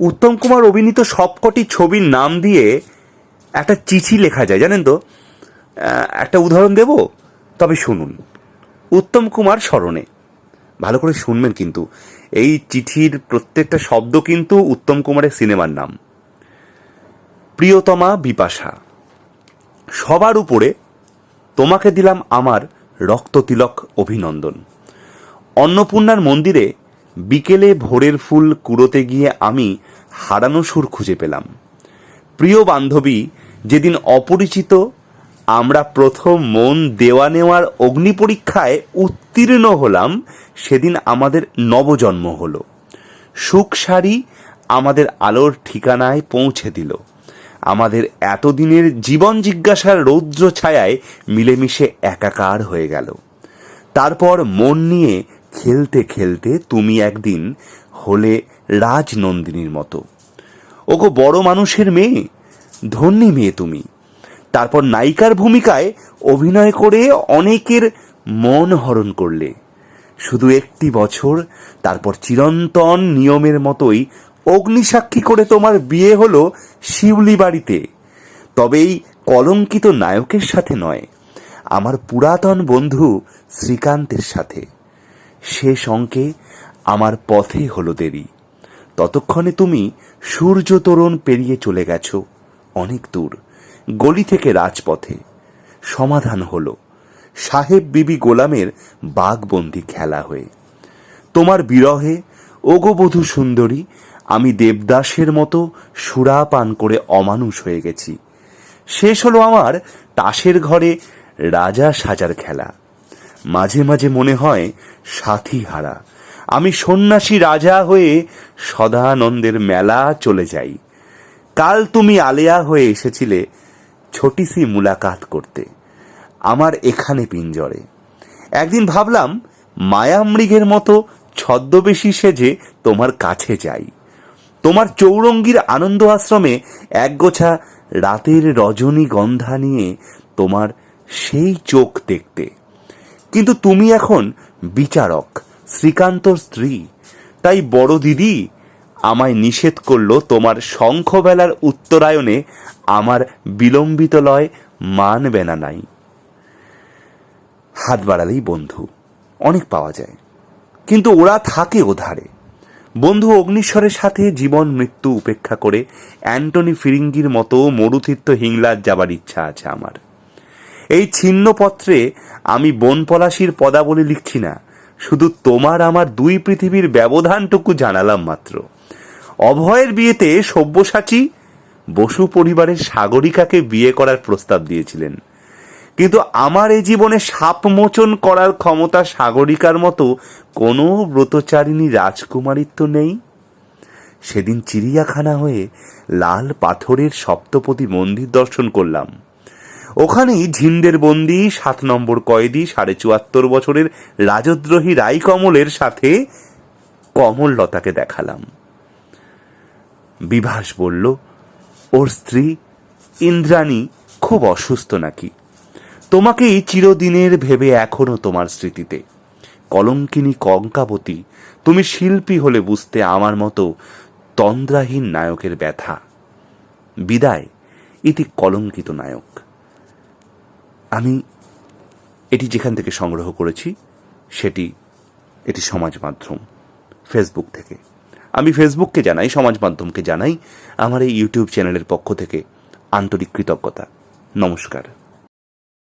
উত্তম কুমার অভিনীত সবকটি ছবির নাম দিয়ে একটা চিঠি লেখা যায়, জানেন তো? একটা উদাহরণ দেব? তবে শুনুন। উত্তম কুমার স্মরণে। ভালো করে শুনবেন কিন্তু। এই চিঠির প্রত্যেকটা শব্দ কিন্তু উত্তম কুমারের সিনেমার নাম। প্রিয়তমা বিপাশা, সবার উপরে তোমাকে দিলাম আমার রক্ততিলক অভিনন্দন। অন্নপূর্ণার মন্দিরে বিকেলে ভোরের ফুল কুড়োতে গিয়ে আমি হারানো সুর খুঁজে পেলাম। প্রিয় বান্ধবী, যেদিন অপরিচিত, আমরা প্রথম মন দেওয়া নেওয়ার অগ্নি পরীক্ষায় উত্তীর্ণ হলাম, সেদিন আমাদের নবজন্ম হলো। সুখ সারি আমাদের আলোর ঠিকানায় পৌঁছে দিল। আমাদের এতদিনের জীবন জিজ্ঞাসার রৌদ্র ছায়ায় মিলেমিশে একাকার হয়ে গেল। তারপর মন নিয়ে খেলতে খেলতে তুমি একদিন হলে রাজনন্দিনীর মতো। ওগো বড় মানুষের মেয়ে, ধন্যী মেয়ে তুমি। তারপর নায়িকার ভূমিকায় অভিনয় করে অনেকের মন হরণ করলে। শুধু একটি বছর, তারপর চিরন্তন নিয়মের মতোই অগ্নিসাক্ষী করে তোমার বিয়ে হলো শিউলি বাড়িতে। তবে এই কলঙ্কিত নায়কের সাথে নয়, আমার পুরাতন বন্ধু শ্রীকান্তের সাথে। শেষ অঙ্কে আমার পথে হলো দেরি। ততক্ষণে তুমি সূর্য তোরণ পেরিয়ে চলে গেছো, অনেক দূর, গলি থেকে রাজপথে। সমাধান হলো, সাহেব বিবি গোলামের বাঘবন্দি খেলা হয়ে। তোমার বিরহে ওগোবধূ সুন্দরী, আমি দেবদাসের মতো সুরা পান করে অমানুষ হয়ে গেছি। শেষ হলো আমার তাসের ঘরে রাজা সাজার খেলা। মাঝে মাঝে মনে হয় সাথী হারা আমি সন্ন্যাসী রাজা হয়ে সদানন্দের মেলা চলে যাই। কাল তুমি আলেয়া হয়ে এসেছিলে ছোটিসি মুলাকাত করতে। আমার এখানে পিঞ্জরে। একদিন ভাবলাম, মায়ামৃগের মতো ছদ্মবেশী সেজে তোমার কাছে যাই। তোমার চৌরঙ্গীর আনন্দ আশ্রমে একগোছা রাতের রজনীগন্ধা নিয়ে তোমার সেই চোখ দেখতে। কিন্তু তুমি এখন বিচারক শ্রীকান্তর স্ত্রী। তাই বড় দিদি, আমায় নিষেধ করল তোমার শঙ্খবেলার উত্তরায়ণে আমার বিলম্বিত লয় মানবে না নাই। হাত বাড়ালেই বন্ধু, অনেক পাওয়া যায়। কিন্তু ওরা থাকে ওধারে। বন্ধু অগ্নিশ্বরের সাথে জীবন মৃত্যু উপেক্ষা করে অ্যান্টনি ফিরিঙ্গির মতো মরুতীর্থ হিংলাজ যাবার ইচ্ছা আছে আমার। এই ছিন্ন পত্রে আমি বনপলাশির পদাবলী লিখছি না। শুধু তোমার আমার দুই পৃথিবীর ব্যবধানটুকু জানালাম মাত্র। অভয়ের বিয়েতে সব্যসাচী বসু পরিবারের সাগরিকাকে বিয়ে করার প্রস্তাব দিয়েছিলেন। কিন্তু আমার এই জীবনে সাপ মোচন করার ক্ষমতা সাগরিকার মতো কোনো ব্রতচারিণী রাজকুমারীর তো নেই। সেদিন চিড়িয়াখানা হয়ে লাল পাথরের সপ্তপদী মন্দির দর্শন করলাম। ওখানেই ঝিন্দের বন্দি, সাত নম্বর কয়েদি, সাড়ে চুয়াত্তর বছরের রাজদ্রোহী রাই কমলের সাথে কমললতাকে দেখালাম। বিভাস বলল, ওর স্ত্রী ইন্দ্রাণী খুব অসুস্থ নাকি? তোমাকেই চিরদিনের ভেবে এখনও তোমার স্মৃতিতে। কলঙ্কিনী কঙ্কাবতী, তুমি শিল্পী হলে বুঝতে আমার মতো তন্দ্রাহীন নায়কের ব্যথা। বিদায়, ইতি কলঙ্কিত নায়ক। আমি এটি যেখান থেকে সংগ্রহ করেছি, সেটি এটি সমাজ মাধ্যম ফেসবুক থেকে। আমি ফেসবুককে জানাই, সমাজ মাধ্যমকে জানাই, আমার এই ইউটিউব চ্যানেলের পক্ষ থেকে আন্তরিক কৃতজ্ঞতা। নমস্কার।